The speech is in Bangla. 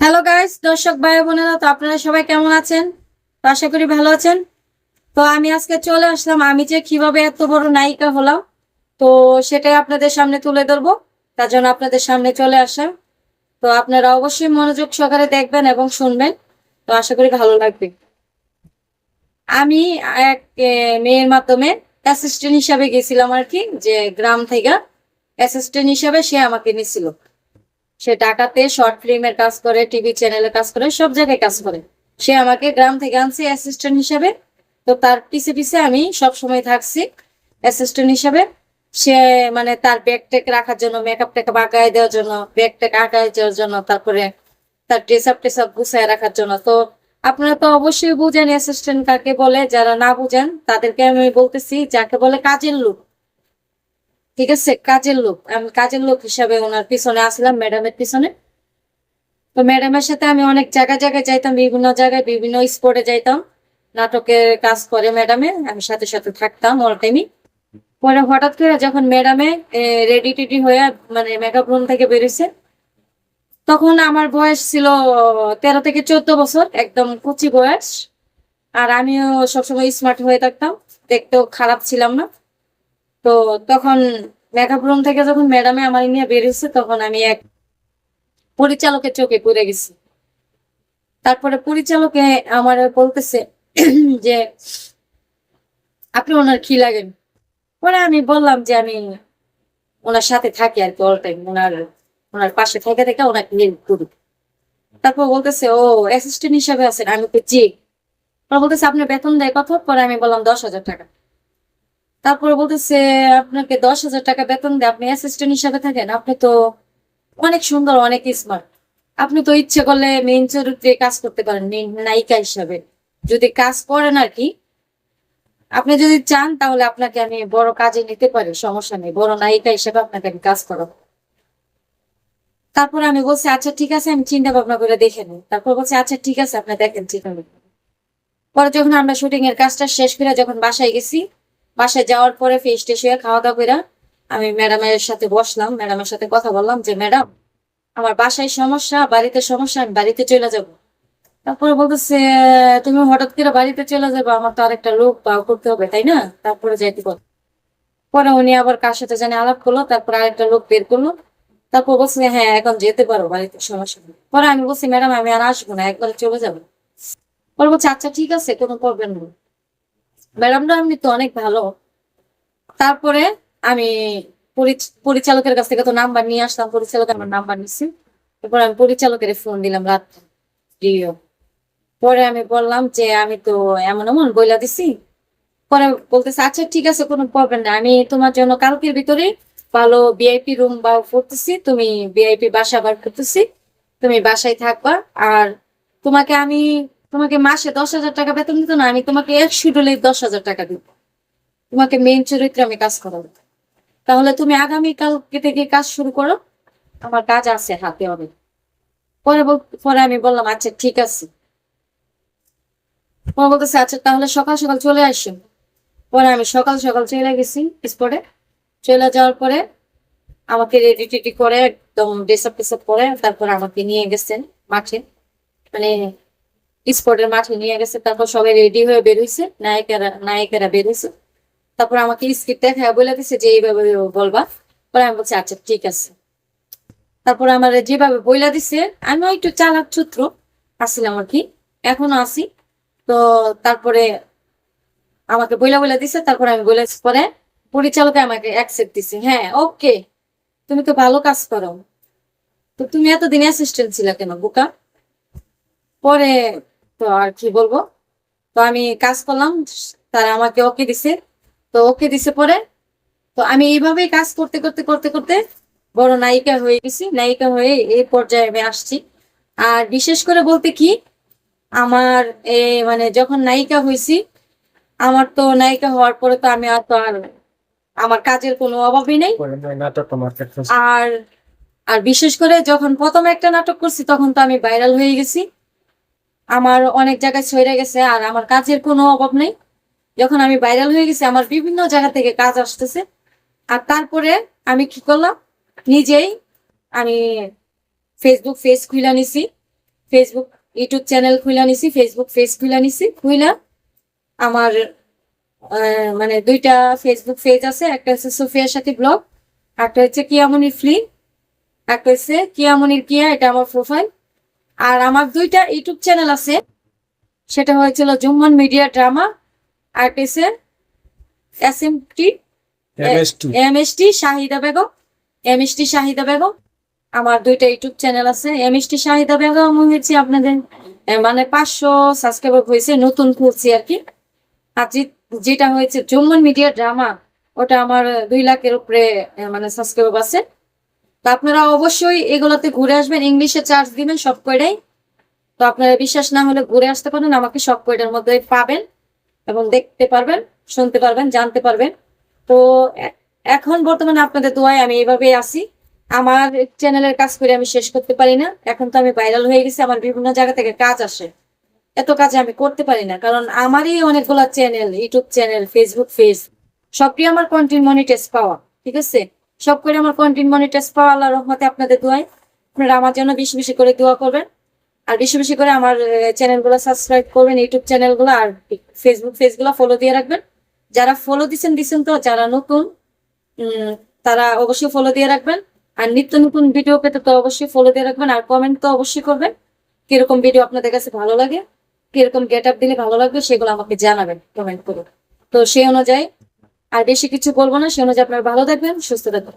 হ্যালো গাইস দর্শক, ভাই বোনেরা, তো আপনারা সবাই কেমন আছেন? তো আশা করি ভালো আছেন। তো আমি আজকে চলে আসলাম। আমি যে কীভাবে এত বড় নায়িকা হলাম, তো সেটাই আপনাদের সামনে তুলে ধরবো। তার জন্য আপনাদের সামনে চলে আসলাম। তো আপনারা অবশ্যই মনোযোগ সহকারে দেখবেন এবং শুনবেন। তো আশা করি ভালো লাগবে। আমি এক মেয়ের মাধ্যমে অ্যাসিস্ট্যান্ট হিসাবে গেছিলাম আর কি, যে গ্রাম থেকে। অ্যাসিস্ট্যান্ট হিসাবে সে আমাকে নিছিল। সে ঢাকাতে শর্ট ফিল্মের কাজ করে টিভি চ্যানেলে কাজ করে, সব জায়গায় কাজ করে। সে আমাকে গ্রাম থেকে আনছে অ্যাসিস্ট্যান্ট হিসাবে। তো তার পিছে পিছে আমি সব সময় থাকছি অ্যাসিস্ট্যান্ট হিসাবে। সে মানে তার ব্যাগ টেক রাখার জন্য মেকআপ টেকআপ আঁকায় দেওয়ার জন্য ব্যাগ টেক আঁকায় দেওয়ার জন্য, তারপরে তার ড্রেস আপ টেস আপ গুছায় রাখার জন্য। তো আপনারা তো অবশ্যই বুঝেন অ্যাসিস্ট্যান্ট কাকে বলে, যারা না বুঝেন তাদেরকে আমি বলতেছি, যাকে বলে কাজের লোক। ঠিক আছে, কাজের লোক। আমি কাজের লোক হিসাবে ওনার পিছনে আসলাম, ম্যাডামের পিছনে। তো ম্যাডামের সাথে আমি অনেক জায়গায় জায়গায় যাইতাম, বিভিন্ন জায়গায়, বিভিন্ন স্পটে যাইতাম। নাটকের কাজ করে ম্যাডামে, আমি সাথে সাথে থাকতাম অল টাইমই পরে হঠাৎ করে যখন ম্যাডামে রেডি টেডি হয়ে মানে মেকআপ রুম থেকে বেরিয়েছে তখন আমার বয়স ছিল তেরো থেকে চোদ্দ বছর, একদম কুচি বয়স। আর আমিও সবসময় স্মার্ট হয়ে থাকতাম, দেখতেও খারাপ ছিলাম না। তো তখন মেকআপ থেকে যখন ম্যাডামে আমার নিয়ে বেরিয়েছে তখন আমি এক পরিচালকের চোখে পড়ে গেছি। তারপরে পরিচালকে আমার বলতেছে যে, আপনি ওনার কি লাগেন পরে আমি বললাম যে, আমি ওনার সাথে থাকি আর কি অল টাইম ওনার ওনার পাশে থেকে থেকে ওনাকে হেল্প করি। তারপর বলতেছে, ও অ্যাসিস্ট্যান্ট হিসাবে আছেন, আমি তো জি বলতেছে, আপনার বেতন দেয় কত? পরে আমি বললাম, দশ হাজার টাকা। তারপরে বলতেছে, আপনাকে দশ হাজার টাকা বেতন দেয় আপনি অ্যাসিস্ট্যান্ট হিসাবে থাকেন। আপনি তো অনেক সুন্দর, অনেক স্মার্ট আপনি তো ইচ্ছে করলে মেইন চরিত্রে কাজ করতে পারেন নায়িকা হিসাবে। যদি কাজ করেন আর কি, আপনি যদি চান তাহলে আপনাকে আমি বড় কাজে নিতে পারি, সমস্যা নেই। বড় নায়িকা হিসেবে আপনাকে আমি কাজ করাবো। তারপর আমি বলছি আচ্ছা ঠিক আছে, আমি চিন্তা ভাবনা করে দেখে নিই। তারপর বলছি আচ্ছা ঠিক আছে, আপনি দেখেন, চিন্তা করে। পরে যখন আমরা শুটিং এর কাজটা শেষ করে যখন বাসায় গেছি বাসায় যাওয়ার পরে ফেস টেস হয়ে খাওয়া দাওয়া আমি ম্যাডামের সাথে বসলাম। ম্যাডামের সাথে কথা বললাম যে ম্যাডাম আমার বাসায় সমস্যা, বাড়িতে সমস্যা, আমি বাড়িতে চলে যাব। তারপরে বলতেছে, তুমি হঠাৎ করে বাড়িতে চলে যাবে, আমার তো আরেকটা লোক পাও করতে হবে, তাই না? তারপরে যাইতে বল পরে উনি আবার কার সাথে জানি আলাপ করল, তারপর আরেকটা লোক বের করল। তারপর বলছে হ্যাঁ এখন যেতে পারো, বাড়িতে সমস্যা নেই। পরে আমি বলছি ম্যাডাম আমি আর আসব না, একবারে চলে যাব। পরে বলছে আচ্ছা ঠিক আছে, কোনো প্রবলেম নেই। ম্যাডামরা এমনি তো অনেক ভালো। তারপরে আমি পরিচালকের কাছ থেকে তো নাম্বার নিয়ে আসলাম পরিচালক আমার নাম্বার নিচ্ছি এরপর আমি পরিচালকের ফোন দিলাম রাত প্রিয়। পরে আমি বললাম যে, আমি তো এমন এমন বইলা দিছি। পরে বলতেছে আচ্ছা ঠিক আছে, কোনো প্রবলেম না আমি তোমার জন্য কালকের ভিতরে ভালো ভিআইপি রুম বা করতেছি। তুমি ভিআইপি বাসা বার করতেছি। তুমি বাসায় থাকবা। আর তোমাকে আমি তোমাকে মাসে দশ হাজার টাকা বেতন দিত না, আমি তোমাকে এক শিডিউলে দশ হাজার টাকা দিব। তোমাকে মেইন চরিত্রে আমি কাজ করাবো। তাহলে তুমি আগামী কালকে থেকে কাজ শুরু করো, আমার কাজ আছে হাতে অনেক পরে পরে আমি বললাম আচ্ছা ঠিক আছে। পরে বলতেছে আচ্ছা তাহলে সকাল সকাল চলে আসো পরে আমি সকাল সকাল চলে গেছি স্পটে। চলে যাওয়ার পরে আমাকে রেডি টেডি করে একদম ড্রেসআপ টেসআপ করে তারপর আমাকে নিয়ে গেছেন মাঠে। মানে স্পটের মাঠে নিয়ে গেছে, তারপর সবাই রেডি হয়ে বেরোইছে নায়িকারা নায়িকারা বেরোইছে তারপর আমাকে স্ক্রিপ্ট দেখা বলে দিছে যে এইভাবে বলবা। পরে আমি বলছি আচ্ছা ঠিক আছে। তারপর আমার যেভাবে বইলা দিছে আমিও একটু চালাক চুত্র আসছিলাম আর কি। এখনও আছি। তো তারপরে আমাকে বইলা বইলা দিছে, তারপর আমি বলে পরে পরিচালকে আমাকে অ্যাকসেপ্ট দিছে। হ্যাঁ ওকে তুমি তো ভালো কাজ করো। তো তুমি এতদিন অ্যাসিস্ট্যান্ট ছিল কেন, বোকা? পরে তো আর কি বলব? তো আমি কাজ করলাম তারা আমাকে ওকে দিছে। তো ওকে দিছে পরে তো আমি এইভাবেই কাজ করতে করতে করতে করতে বড় নায়িকা হয়ে গেছি। নায়িকা হয়ে এই পর্যায়ে আমি আসছি। আর বিশেষ করে বলতে কি আমার এ মানে যখন নায়িকা হয়েছি আমার তো নায়িকা হওয়ার পরে তো আমি আর তো আর আমার কাজের কোনো অভাবই নেই। আর আর বিশেষ করে যখন প্রথম একটা নাটক করছি তখন তো আমি ভাইরাল হয়ে গেছি। আমার অনেক জায়গায় ছড়ে গেছে আর আমার কাজের কোনো অভাব নেই। যখন আমি ভাইরাল হয়ে গেছি, আমার বিভিন্ন জায়গা থেকে কাজ আসতেছে। আর তারপরে আমি কি করলাম? নিজেই আমি ফেসবুক পেজ খুলে নিছি। ফেসবুক ইউটিউব চ্যানেল খুলে নিছি ফেসবুক পেজ খুলে নিছি। খুইলা আমার মানে দুইটা ফেসবুক পেজ আছে। একটা হচ্ছে সোফিয়ার সাথে ব্লগ একটা হচ্ছে কিয়ামনির ফ্লি একটা হচ্ছে কিয়ামনির কিয়া, এটা আমার প্রোফাইল আর আমার দুইটা ইউটিউব চ্যানেল আছে। সেটা হয়েছিল জুম্মন মিডিয়া ড্রামা আর একটা হচ্ছে S M T M S T Shahida Begum M S T Shahida Begum আমার দুইটা ইউটিউব চ্যানেল আছে। M S T Shahida Begum হয়েছে আপনাদের মানে পাঁচশো সাবস্ক্রাইবার হয়েছে নতুন করছি আর কি। আর যেটা হয়েছে জম্মন মিডিয়া ড্রামা ওটা আমার দুই লাখের উপরে মানে সাবস্ক্রাইবার আছে। তো আপনারা অবশ্যই এগুলোতে ঘুরে আসবেন ইংলিশে চার্জ দিবেন সব কয়টাই। তো আপনারা বিশ্বাস না হলে ঘুরে আসতে পারেন, আমাকে সব কয়টার মধ্যে পাবেন এবং দেখতে পারবেন, শুনতে পারবেন, জানতে পারবেন। তো এখন বর্তমানে আপনাদের দোয়ায় আমি এইভাবেই আছি। আমার চ্যানেলের কাজ করে আমি শেষ করতে পারি না। এখন তো আমি ভাইরাল হয়ে গেছি, আমার বিভিন্ন জায়গা থেকে কাজ আসে। এত কাজ আমি করতে পারি না, কারণ আমারই অনেকগুলো channel YouTube channel Facebook page সবটি আমার কন্টেন্ট মনিটাইজ পাওয়া, ঠিক আছে? সব করে আমার কন্টেন্ট মনিটাইজ পাওয়া আল্লাহ রহমতে আপনাদের দোয়ায়। আপনারা আমার জন্য বেশি বেশি করে দোয়া করবেন। আর বেশি বেশি করে আমার চ্যানেলগুলো সাবস্ক্রাইব করবেন ইউটিউব চ্যানেলগুলো আর ফেসবুক পেজগুলো ফলো দিয়ে রাখবেন। যারা ফলো দিচ্ছেন দিচ্ছেন তো, যারা নতুন তারা অবশ্যই ফলো দিয়ে রাখবেন। আর নিত্য নতুন ভিডিও পেতে তো অবশ্যই ফলো দিয়ে রাখবেন। আর কমেন্ট তো অবশ্যই করবেন। কীরকম ভিডিও আপনাদের কাছে ভালো লাগে, কীরকম গেট আপ দিলে ভালো লাগবে, সেগুলো আমাকে জানাবেন কমেন্ট করে তো সেই অনুযায়ী আর বেশি কিছু বলব না সে অনুযায়ী আপনার ভালো থাকবেন সুস্থ থাকবেন।